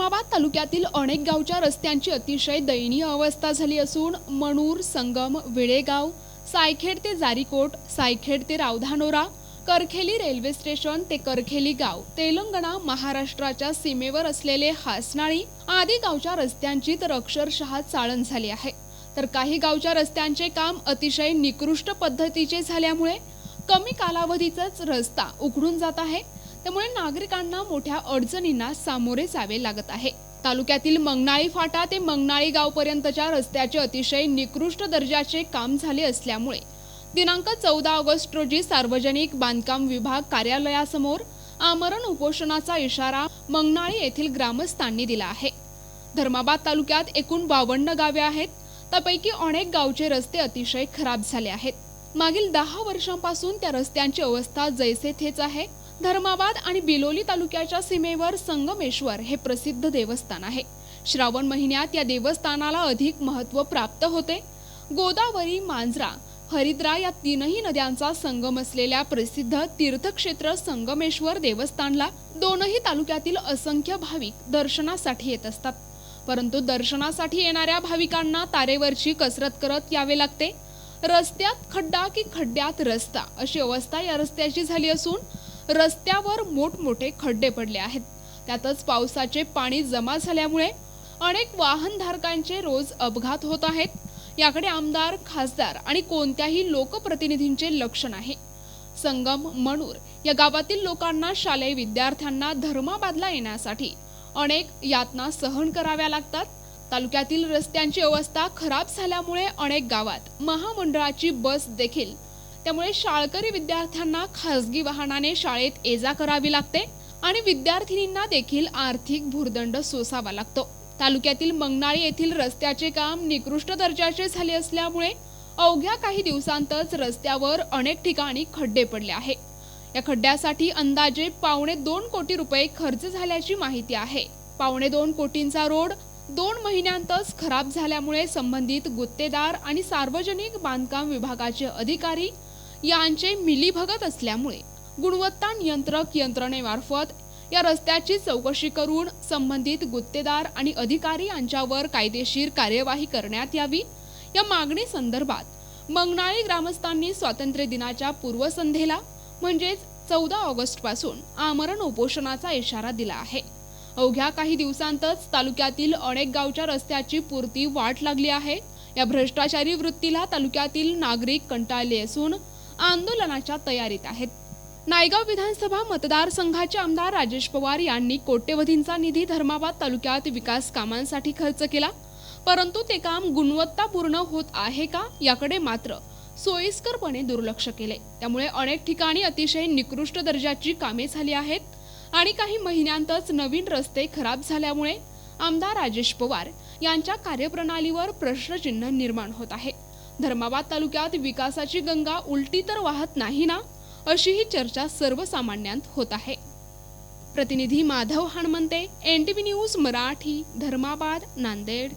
उस्मानाबाद तालुक्यातील अनेक गावच्या रस्त्यांची अतिशय दयनीय अवस्था झाली असून मणूर संगम विळेगाव सायखेड ते जारीकोट सायखेड ते रावधानोरा करखेली रेल्वे स्टेशन ते करखेली गाव तेलंगणा महाराष्ट्राच्या सीमेवर असलेले हासनाळी आदी गावच्या रस्त्यांची तर अक्षरशः चाळण झाली आहे. तर काही गावच्या रस्त्यांचे काम अतिशय निकृष्ट पद्धतीचे झाल्यामुळे कमी कालावधीतच रस्ता उघडून जात आहे. त्यामुळे नागरिकांना मोठ्या अडचणींना सामोरे जावे लागत आहे. तालुक्यातील मंगनाळी फाटा ते मंगनाळी गावपर्यंतच्या रस्त्याचे अतिशय निकृष्ट दर्जाचे काम झाले असल्यामुळे दिनांक चौदा ऑगस्ट रोजी सार्वजनिक बांधकाम विभाग कार्यालयासमोर आमरण उपोषणाचा इशारा मंगनाळी येथील ग्रामस्थांनी दिला आहे. धर्माबाद तालुक्यात एकूण बावन्न गावे आहेत. त्यापैकी अनेक गावचे रस्ते अतिशय खराब झाले आहेत. मागील दहा वर्षांपासून त्या रस्त्यांची अवस्था जैसे थेच आहे. धर्माबाद आणि बिलोली तालुक्याच्या सीमेवर संगमेश्वर हे प्रसिद्ध देवस्थान आहे. श्रावण महिन्यात या देवस्थानाला अधिक महत्त्व प्राप्त होते. गोदावरी मांजरा हरिद्रा या तीनही नद्यांचा संगम असलेल्या प्रसिद्ध तीर्थक्षेत्र संगमेश्वर देवस्थानला दोनही तालुक्यातील असंख्य भाविक दर्शनासाठी येत असतात. परंतु दर्शनासाठी येणाऱ्या भाविकांना तारेवरची कसरत करत यावे लागते. रस्त्यात खड्डा की खड्ड्यात रस्ता अशी अवस्था या रस्त्याची झाली असून रस्त्यावर मोठमोठे खड्डे पडले आहेत. त्यातच पावसाचे पाणी जमा झाल्यामुळे अनेक वाहनधारकांचे रोज अपघात होत आहेत. याकडे आमदार खासदार आणि कोणत्याही लोकप्रतिनिधींचे लक्ष नाही. संगम मणूर या गावातील लोकांना शालेय विद्यार्थ्यांना धर्माबादला येण्यासाठी अनेक यातना सहन कराव्या लागतात. तालुक्यातील रस्त्यांची अवस्था खराब झाल्यामुळे अनेक गावात महामंडळाची बस देखील त्यामुळे शाळकरी विद्यार्थ्यांना खासगी वाहनाने शाळेत ये जा करावी लागते आणि विद्यार्थिनींना देखील आर्थिक भूर्दंड सोसावा लागतो. तालुक्यातील मंगनाळी येथील रस्त्याचे काम निकृष्ट दर्जाचे झाले असल्यामुळे अवघ्या काही दिवसांतच रस्त्यावर अनेक ठिकाणी खड्डे पडले आहे. या खड्ड्यासाठी अंदाजे पावणे दोन कोटी रुपये खर्च झाल्याची माहिती आहे. पावणे दोन कोटींचा रोड दोन महिन्यांतच खराब झाल्यामुळे संबंधित गुत्तेदार आणि सार्वजनिक बांधकाम विभागाचे अधिकारी यांचे मिलीभगत असल्यामुळे गुणवत्ता नियंत्रक यंत्रणेमार्फत या रस्त्याची चौकशी करून संबंधित गुत्तेदार आणि अधिकारी यांच्यावर कायदेशीर कार्यवाही करण्यात यावी. या मागणी संदर्भात मंगनाळी ग्रामस्थांनी स्वातंत्र्य दिनाच्या पूर्वसंध्येला म्हणजेच चौदा ऑगस्टपासून आमरण उपोषणाचा इशारा दिला आहे. अवघ्या काही दिवसांतच तालुक्यातील अनेक गावच्या रस्त्याची पुरती वाट लागली आहे. या भ्रष्टाचारी वृत्तीला तालुक्यातील नागरिक कंटाळले असून आंदोलनाच्या तयारीत आहेत. नायगाव विधानसभा मतदारसंघाचे आमदार राजेश पवार यांनी कोट्यवधींचा निधी धर्माबाद तालुक्यात विकास कामांसाठी खर्च केला. परंतु ते काम गुणवत्तापूर्ण होत आहे का याकडे मात्र सोयीस्करपणे दुर्लक्ष केले. त्यामुळे अनेक ठिकाणी अतिशय निकृष्ट दर्जाची कामे झाली आहेत आणि काही महिन्यांतच नवीन रस्ते खराब झाल्यामुळे आमदार राजेश पवार यांच्या कार्यप्रणालीवर प्रश्नचिन्ह निर्माण होत आहे. धर्माबाद तालुक्यात विकासाची गंगा उलटी तर वाहत नाही ना? अशी ही चर्चा सर्वसामान्यांत होत आहे. प्रतिनिधी माधव हणमंते एनटीव्ही न्यूज मराठी धर्माबाद नांदेड.